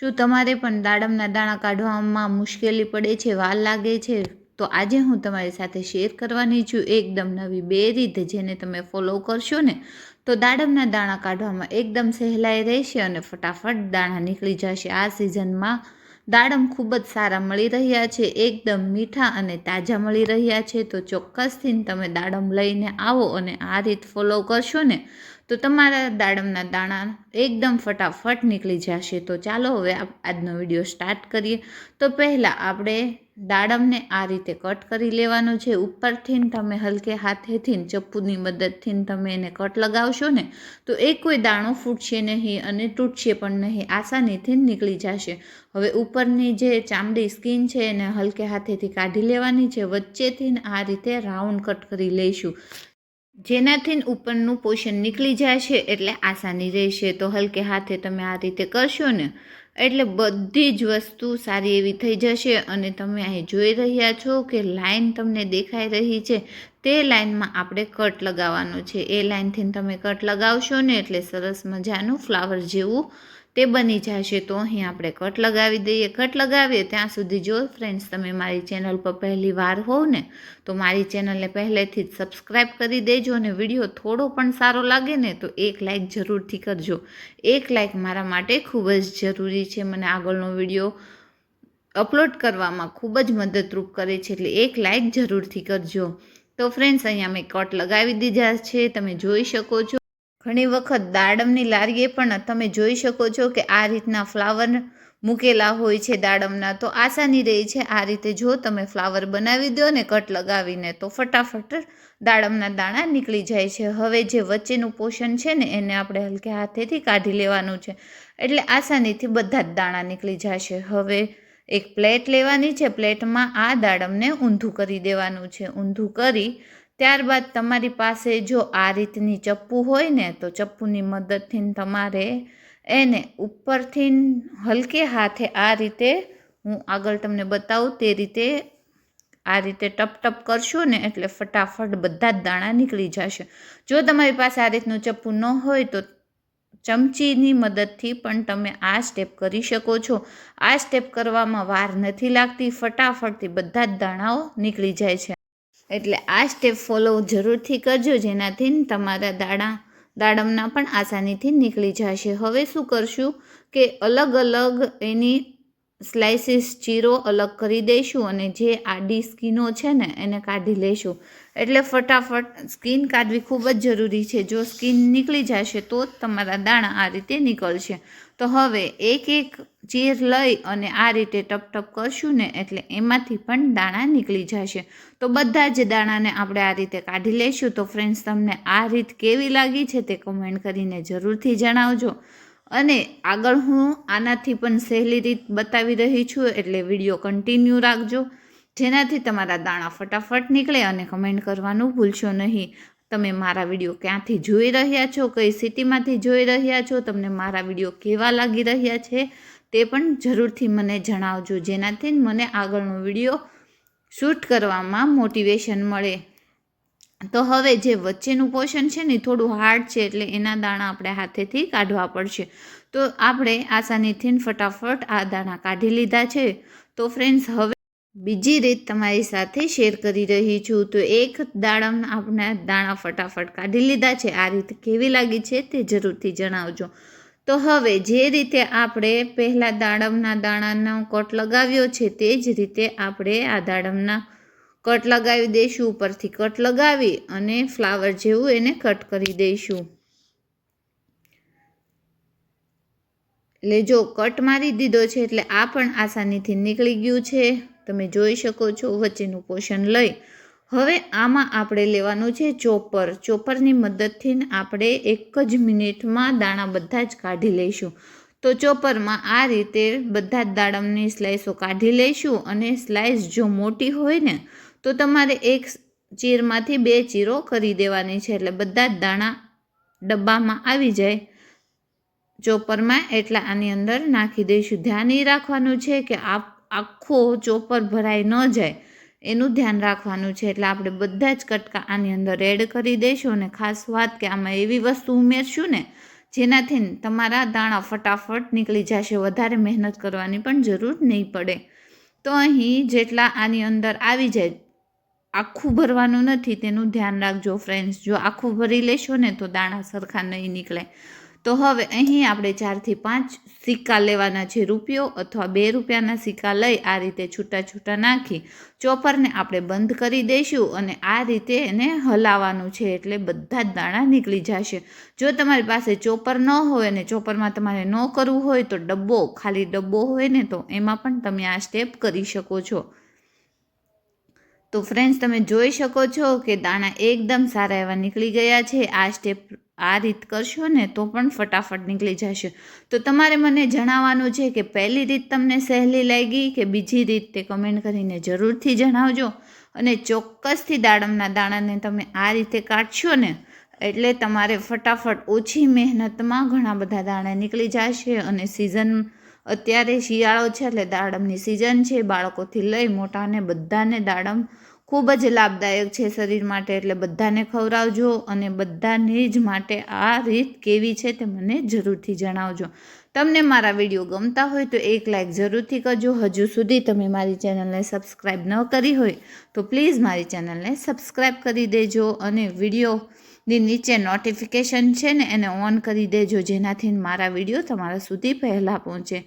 શું તમારે પણ દાડમના દાણા કાઢવામાં મુશ્કેલી પડે છે, વાર લાગે છે? તો આજે હું તમારી સાથે શેર કરવાની છું એકદમ નવી બે રીત જેને તમે ફોલો કરશો ને, તો દાડમના દાણા કાઢવામાં એકદમ સહેલાઈ રહેશે અને ફટાફટ દાણા નીકળી જશે. આ સિઝનમાં દાડમ ખૂબ જ સારા મળી રહ્યા છે, એકદમ મીઠા અને તાજા મળી રહ્યા છે. તો ચોક્કસથી તમે દાડમ લઈને આવો અને આ રીત ફોલો કરશો ને, તો તમારા દાડમના દાણા એકદમ ફટાફટ નીકળી જશે. તો ચાલો હવે આજનો વીડિયો સ્ટાર્ટ કરીએ. તો પહેલાં આપણે દાડમને આ રીતે કટ કરી લેવાનું છે. ઉપરથી તમે હલકે હાથેથી ચપ્પુની મદદથી તમે એને કટ લગાવશો ને, તો એ કોઈ દાણો ફૂટશે નહીં અને તૂટશે પણ નહીં. આસાનીથી નીકળી જશે. હવે ઉપરની જે ચામડી સ્કીન છે એને હલકે હાથેથી કાઢી લેવાની છે. વચ્ચેથી આ રીતે રાઉન્ડ કટ કરી લઈશું. જેનાથી ઉપરનું પોષણ નીકળી જશે એટલે આસાની રહેશે. તો હલકે હાથે તમે આ રીતે કરશો ને એટલે બધી જ વસ્તુ સારી એવી થઈ જશે અને તમે અહીં જોઈ રહ્યા છો કે લાઈન તમને દેખાઈ રહી છે. તે લાઇનમાં આપણે કટ લગાવવાનું છે. એ લાઇનથી તમે કટ લગાવશો ને એટલે સરસ મજાનું ફ્લાવર જેવું તે બની જશે. તો અહીં આપણે કટ લગાવી દઈએ. કટ લગાવીએ ત્યાં સુધી જો ફ્રેન્ડ્સ તમે મારી ચેનલ પર પહેલી વાર હોવ ને, તો મારી ચેનલને પહેલેથી જ સબસ્ક્રાઈબ કરી દેજો અને વીડિયો થોડો પણ સારો લાગે ને, તો એક લાઇક જરૂરથી કરજો. એક લાઇક મારા માટે ખૂબ જ જરૂરી છે. મને આગળનો વીડિયો અપલોડ કરવામાં ખૂબ જ મદદરૂપ કરે છે. એટલે એક લાઇક જરૂરથી કરજો. તો ફ્રેન્ડ્સ અહીંયા મેં કટ લગાવી દીધા છે, તમે જોઈ શકો છો. ઘણી વખત દાડમની લારીએ પણ તમે જોઈ શકો છો કે આ રીતના ફ્લાવર મૂકેલા હોય છે દાડમના. તો આસાની રહી છે આ રીતે જો તમે ફ્લાવર બનાવી દો ને કટ લગાવીને, તો ફટાફટ દાડમના દાણા નીકળી જાય છે. હવે જે વચ્ચેનું પોષણ છે ને, એને આપણે હલકે હાથેથી કાઢી લેવાનું છે. એટલે આસાનીથી બધા જ દાણા નીકળી જશે. હવે એક પ્લેટ લેવાની છે, પ્લેટમાં આ દાડમને ઊંધું કરી દેવાનું છે. ઊંધું કરી ત્યારબાદ તમારી પાસે જો આ રીતની ચપ્પુ હોય ને, તો ચપ્પુની મદદથી તમારે એને ઉપરથી હલકે હાથે આ રીતે હું આગળ તમને બતાવું, તે રીતે આ રીતે ટપ ટપ કરશો ને, એટલે ફટાફટ બધા જ દાણા નીકળી જશે. જો તમારી પાસે આ રીતનું ચપ્પુ ન હોય તો ચમચીની મદદથી પણ તમે આ સ્ટેપ કરી શકો છો. આ સ્ટેપ કરવામાં વાર નથી લાગતી. ફટાફટથી બધા જ દાણાઓ નીકળી જાય છે. એટલે આ સ્ટેપ ફોલો જરૂરથી કરજો, જેનાથી તમારા દાણા, દાડમના પણ આસાનીથી નીકળી જશે. હવે શું કરશું કે અલગ અલગ એની સ્લાઇસીસ ચીરો અલગ કરી દઈશું અને જે આડી સ્કીનો છે ને, એને કાઢી લઈશું. એટલે ફટાફટ સ્કીન કાઢવી ખૂબ જ જરૂરી છે. જો સ્કીન નીકળી જશે તો જ તમારા દાણા આ રીતે નીકળશે. તો હવે એક એક ચીર લઈ અને આ રીતે ટપ ટપ કરશું ને, એટલે એમાંથી પણ દાણા નીકળી જશે. તો બધા જ દાણાને આપણે આ રીતે કાઢી લઈશું. તો ફ્રેન્ડ્સ તમને આ રીત કેવી લાગી છે તે કમેન્ટ કરીને જરૂરથી જણાવજો. અને આગળ હું આનાથી પણ સહેલી રીત બતાવી રહી છું, એટલે વીડિયો કન્ટિન્યુ રાખજો. જેનાથી તમારા દાણા ફટાફટ નીકળે અને કમેન્ટ કરવાનું ભૂલશો નહીં. તમે મારા વીડિયો ક્યાંથી જોઈ રહ્યા છો, કઈ સિટીમાંથી જોઈ રહ્યા છો, તમને મારા વીડિયો કેવા લાગી રહ્યા છે, તે પણ જરૂરથી મને જણાવજો. જેનાથી મને આગળનો વીડિયો શૂટ કરવામાં મોટિવેશન મળે. તો હવે જે વચ્ચેનું પોર્શન છે ને થોડું હાર્ડ છે એટલે એના દાણા આપણે હાથેથી કાઢવા પડશે. તો આપણે આસાનીથી ફટાફટ આ દાણા કાઢી લીધા છે. તો ફ્રેન્ડ્સ હવે બીજી રીત તમારી સાથે શેર કરી રહી છું. તો એક દાડમ આપણે દાણા ફટાફટ કાઢી લીધા છે. આ રીત કેવી લાગી છે તે જરૂરથી જણાવજો. તો હવે જે રીતે આપણે પહેલાં દાડમના દાણાનો કોટ લગાવ્યો છે તે જ રીતે આપણે આ દાડમના કટ લગાવી દઈશું, ઉપરથી કટ લગાવી અને ફ્લાવર જેવું એને કટ કરી દઈશું. એટલે જો કટ મારી દીધો છે એટલે આ પણ આસાનીથી નીકળી ગયું છે. તમે જોઈ શકો છો, વચ્ચેનું પોષણ લઈ. હવે આમાં આપણે લેવાનું છે ચોપર. ચોપરની મદદથી આપણે એક જ મિનિટમાં દાણા બધા જ કાઢી લઈશું. તો ચોપરમાં આ રીતે બધા જ દાડમની સ્લાઇસો કાઢી લઈશું અને સ્લાઇસ જો મોટી હોય ને તો તમારે એક ચીરમાંથી બે ચીરો કરી દેવાની છે. એટલે બધા જ દાણા ડબ્બામાં આવી જાય. ચોપરમાં એટલા આની અંદર નાખી દઈશું. ધ્યાન એ રાખવાનું છે કે આ આખો ચોપર ભરાઈ ન જાય. એનું ધ્યાન રાખવાનું છે. એટલે આપણે બધા જ કટકા આની અંદર એડ કરી દઈશું અને ખાસ વાત કે આમાં એવી વસ્તુ ઉમેરશું ને જેનાથી તમારા દાણા ફટાફટ નીકળી જશે. વધારે મહેનત કરવાની પણ જરૂર નહીં પડે. તો અહીં જેટલા આની અંદર આવી જાય આખું ભરવાનું નથી, તેનું ધ્યાન રાખજો ફ્રેન્ડ્સ જો આખું ભરી લેશો ને તો દાણા સરખા નહીં નીકળે. તો હવે અહીં આપણે ચારથી પાંચ સિક્કા લેવાના છે રૂપિયો અથવા બે રૂપિયાના સિક્કા લઈ આ રીતે છૂટા છૂટા નાખી ચોપરને આપણે બંધ કરી દઈશું અને આ રીતે એને હલાવવાનું છે એટલે બધા જ દાણા નીકળી જશે. જો તમારી પાસે ચોપર ન હોય અને ચોપરમાં તમારે ન કરવું હોય તો ડબ્બો, ખાલી ડબ્બો હોય ને તો એમાં પણ તમે આ સ્ટેપ કરી શકો છો. તો ફ્રેન્ડ્સ તમે જોઈ શકો છો કે દાણા એકદમ સારા એવા નીકળી ગયા છે. આ સ્ટેપ આ રીત કરશો ને તો પણ ફટાફટ નીકળી જશે. તો તમારે મને જણાવવાનું છે કે પહેલી રીત તમને સહેલી લાગી કે બીજી રીત તે કમેન્ટ કરીને જરૂરથી જણાવજો. અને ચોક્કસથી દાડમના દાણાને તમે આ રીતે કાઢશો ને એટલે તમારે ફટાફટ ઓછી મહેનતમાં ઘણા બધા દાણા નીકળી જશે અને સિઝન અત્યારે શિયાળો છે એટલે દાડમની સિઝન છે. બાળકોથી લઈ મોટાને બધાને દાડમ ખૂબ જ લાભદાયક છે શરીર માટે. એટલે બધાને ખવડાવજો અને બધાને જ માટે આ રીત કેવી છે તે મને જરૂરથી જણાવજો. તમને મારા વીડિયો ગમતા હોય તો એક લાઇક જરૂરથી કરજો. હજુ સુધી તમે મારી ચેનલને સબસ્ક્રાઈબ ન કરી હોય તો પ્લીઝ મારી ચેનલને સબસ્ક્રાઈબ કરી દેજો અને વિડીયોની નીચે નોટિફિકેશન છે ને એને ઓન કરી દેજો. જેનાથી મારા વીડિયો તમારા સુધી પહેલાં પહોંચે.